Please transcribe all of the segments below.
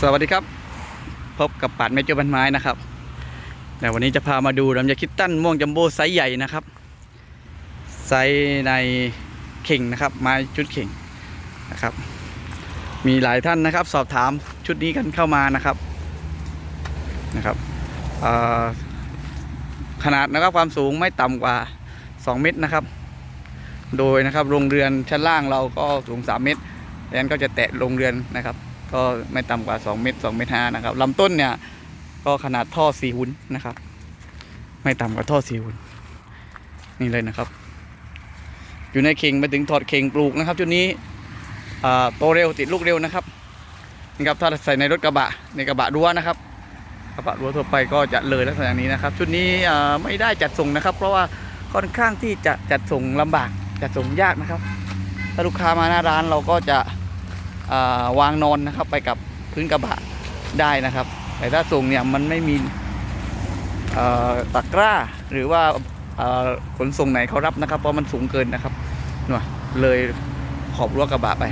สวัสดีครับ พบกับปัดเมเจอร์บันไม้นะครับแต่วันนี้จะพามาดูลำไยคิดตันม่วงจัมโบ้ไซส์ใหญ่นะครับไซส์ในเข่งนะครับไม้ชุดเข่งนะครับ มีหลายท่านนะครับ สอบถามชุดนี้กันเข้ามานะครับนะครับขนาดนะครับความสูงไม่ต่ำกว่า 2 เมตรนะครับ โดยนะครับโรงเรือนชั้นล่างเราก็สูง 3 เมตรดังนั้นก็จะแตะโรงเรือนนะครับ ก็ไม่ต่ำกว่า 2 เมตร2เมตรห้านะครับลำต้นเนี่ยก็ขนาดท่อสี่หุ่นนะครับ ไม่ต่ำกว่าท่อสี่หุ่นนี่เลยนะครับ อยู่ในเข่งไปถึงถอดเข่งปลูกนะครับชุดนี้โตเร็วติดลูกเร็วนะครับนี่ครับถ้าใส่ในรถกระบะในกระบะรั้วนะครับกระบะรั้วทั่วไปก็จะเลยลักษณะนี้นะครับ ชุดนี้ไม่ได้จัดส่งนะครับ เพราะว่าค่อนข้างที่จะจัดส่งลำบากจัดส่งยากนะครับ ถ้าลูกค้ามาหน้าร้านเราก็จะ วางนอนนะครับ ไปกับพื้นกระบะได้นะครับ แต่ถ้าส่งเนี่ยมันไม่มีตะกร้าหรือว่าขนส่งไหนเขารับนะครับ เพราะมันสูงเกินนะครับหน่วยเลยขอบรั้วกระบะไป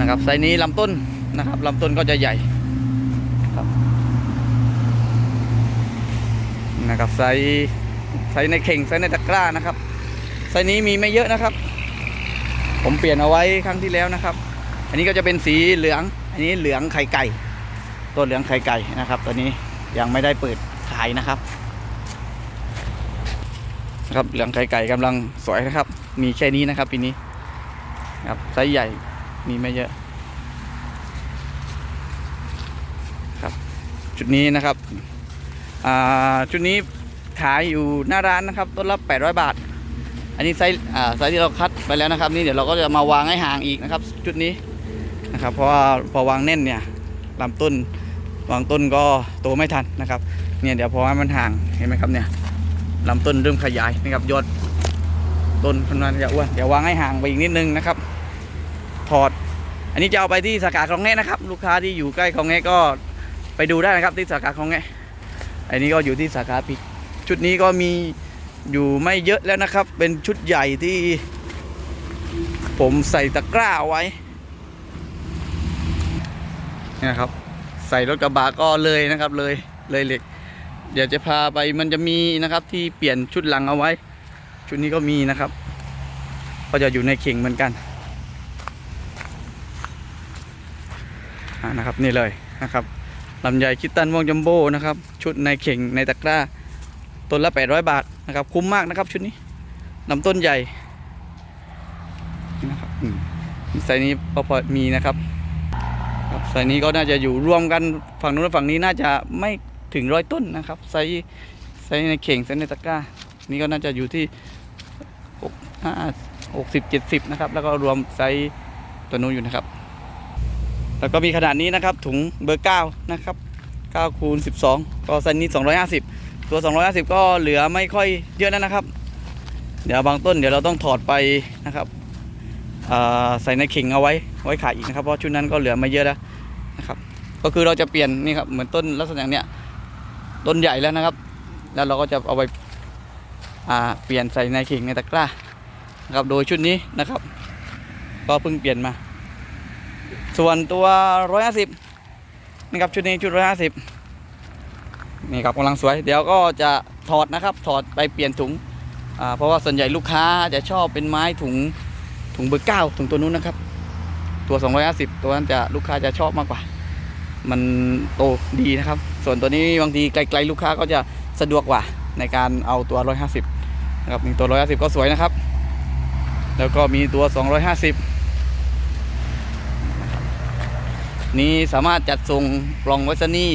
นะครับไซนี้ลำต้นนะครับลำต้นก็จะใหญ่ครับนะครับไซส์ไซในเข่งไซส์ในตะกร้านะครับไซนี้มีไม่เยอะนะครับ ผมเปลี่ยนเอาไว้ครั้งที่แล้วนะครับ อันนี้ก็จะเป็นสีเหลือง อันนี้เหลืองไข่ไก่ ตัวเหลืองไข่ไก่นะครับตัวนี้ยังไม่ได้เปิดขายนะครับนะครับเหลืองไข่ไก่กำลังสวยนะครับ มีแค่นี้นะครับปีนี้ครับไซส์ใหญ่มีไม่เยอะครับ ชุดนี้นะครับอ่าชุดนี้ขายอยู่หน้าร้านนะครับต้นละ800 บาท อันนี้ไซส์อ่าไซส์ที่เราคัดไปแล้วนะครับ นี่เดี๋ยวเราก็จะมาวางให้ห่างอีกนะครับ ชุดนี้ นะครับ เพราะว่าพอวางแน่นเนี่ยลำต้นวางต้นก็โตไม่ทันนะครับเนี่ยเดี๋ยวพอให้มันห่างเห็นไหมครับเนี่ยลำต้นเริ่มขยายนะครับยอดต้นพันธุ์จะอ้วนเดี๋ยววางให้ห่างไปอีกนิดนึงนะครับ ถอด อันนี้จะเอาไปที่สาขาคลองแงะนะครับ ลูกค้าที่อยู่ใกล้คลองแงะก็ไปดูได้นะครับที่สาขาคลองแงะอันนี้ก็อยู่ที่สาขาปิดชุดนี้ก็มีอยู่ไม่เยอะแล้วนะครับ เป็นชุดใหญ่ที่ ผมใส่ตะกร้าเอาไว้ นะครับ ใส่รถกระบะก็เลยนะครับเลยเลยเหล็ก เดี๋ยวจะพาไปมันจะมีนะครับ ที่เปลี่ยนชุดหลังเอาไว้ ชุดนี้ก็มีนะครับ ก็จะอยู่ในเข่งเหมือนกันนะครับนี่เลยนะครับลำไยคิดตันม่วงจัมโบ้นะครับ ชุดในเข่งในตะกร้าต้นละ 800 บาทนะครับ คุ้มมากนะครับชุดนี้ลำต้นใหญ่นะครับอืมไซส์นี้พอพอมีนะครับ ครับไซนี้ก็น่าจะอยู่รวมกันฝั่งนู้นและฝั่งนี้น่าจะไม่ถึงร้อยต้นนะครับไซส์ไซในเข่งไซส์ในตะกร้า นี่ก็น่าจะอยู่ที่หกห้าหกสิบเจ็ดสิบนะครับแล้วก็รวมไซส์ตัวนู้นอยู่นะครับ แล้วก็มีขนาดนี้นะครับถุงเบอร์เก้านะครับเก้าคูณสิบสองก็ไซนี้สองร้อยห้าสิบตัว250ก็เหลือไม่ค่อยเยอะแล้วนะครับ เดี๋ยวบางต้นเดี๋ยวเราต้องถอดไปนะครับ ใส่ในเข่งเอาไว้ไว้ขายอีกนะครับ เพราะชุดนั้นก็เหลือม่เยอะแล้วนะครับ ก็คือเราจะเปลี่ยนนี่ครับเหมือนต้นลักษณะเนี้ยต้นใหญ่แล้วนะครับ แล้วเราก็จะเอาไปาเปลี่ยนใส่ในเข่งในตะกร้านะครับโดยชุดนี้นะครับ ก็เพิ่งเปลี่ยนมา ส่วนตัว 150นะครับชุดนี้ชุด 150นี่ครับกำลังสวย เดี๋ยวก็จะถอดนะครับถอดไปเปลี่ยนถุงเพราะว่าส่วนใหญ่ลูกค้าจะชอบเป็นไม้ถุง ถุงเบอร์เก้าถุงตัวนู้นนะครับ ตัว250ตัวนั้นจะลูกค้าจะชอบมากกว่า มันโตดีนะครับ ส่วนตัวนี้บางทีไกลๆลูกค้าก็จะสะดวกกว่าในการเอาตัว150นะครับนี่ตัว150ก็สวยนะครับ แล้วก็มีตัว250นะครับนี่สามารถจัดส่งกล่องไวซนี่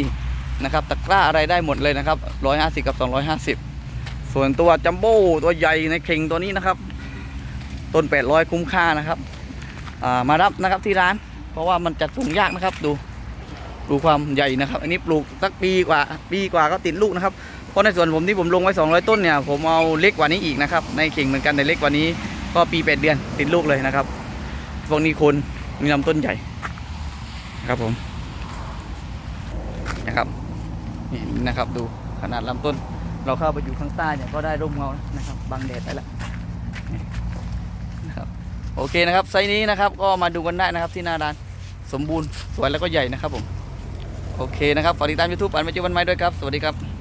นะครับตะกร้าอะไรได้หมดเลยนะครับ 150 กับ 250 ส่วนตัวจัมโบ้ตัวใหญ่ในเข่งตัวนี้นะครับ ต้น 800 คุ้มค่านะครับามารับนะครับที่ร้าน เพราะว่ามันจัดส่งยากนะครับดูดูความใหญ่นะครับ อันนี้ปลูกสักปีกว่าปีกว่าก็ติดลูกนะครับเพราะในส่วนผมที่ผมลงไว้ 200 ต้นเนี่ยผมเอาเล็กกว่านี้อีกนะครับในเข่งเหมือนกันแต่เล็กกว่านี้ก็ปี 8 เดือนติดลูกเลยนะครับพวกนี้คนมีลำต้นใหญ่ครับผมนะครับนี่นะครับดูขนาดลำต้น เราเข้าไปอยู่ข้างใต้เนี่ยก็ได้ร่มเงานะครับบังแดดไปแล้วนี่นะ โอเคนะครับไซส์นี้นะครับก็มาดูกันได้นะครับที่หน้าร้านสมบูรณ์สวยแล้วก็ใหญ่นะครับผมโอเคนะครับฝากติดตามยูทูปอันไม่จุบันไม้ด้วยครับ สวัสดีครับ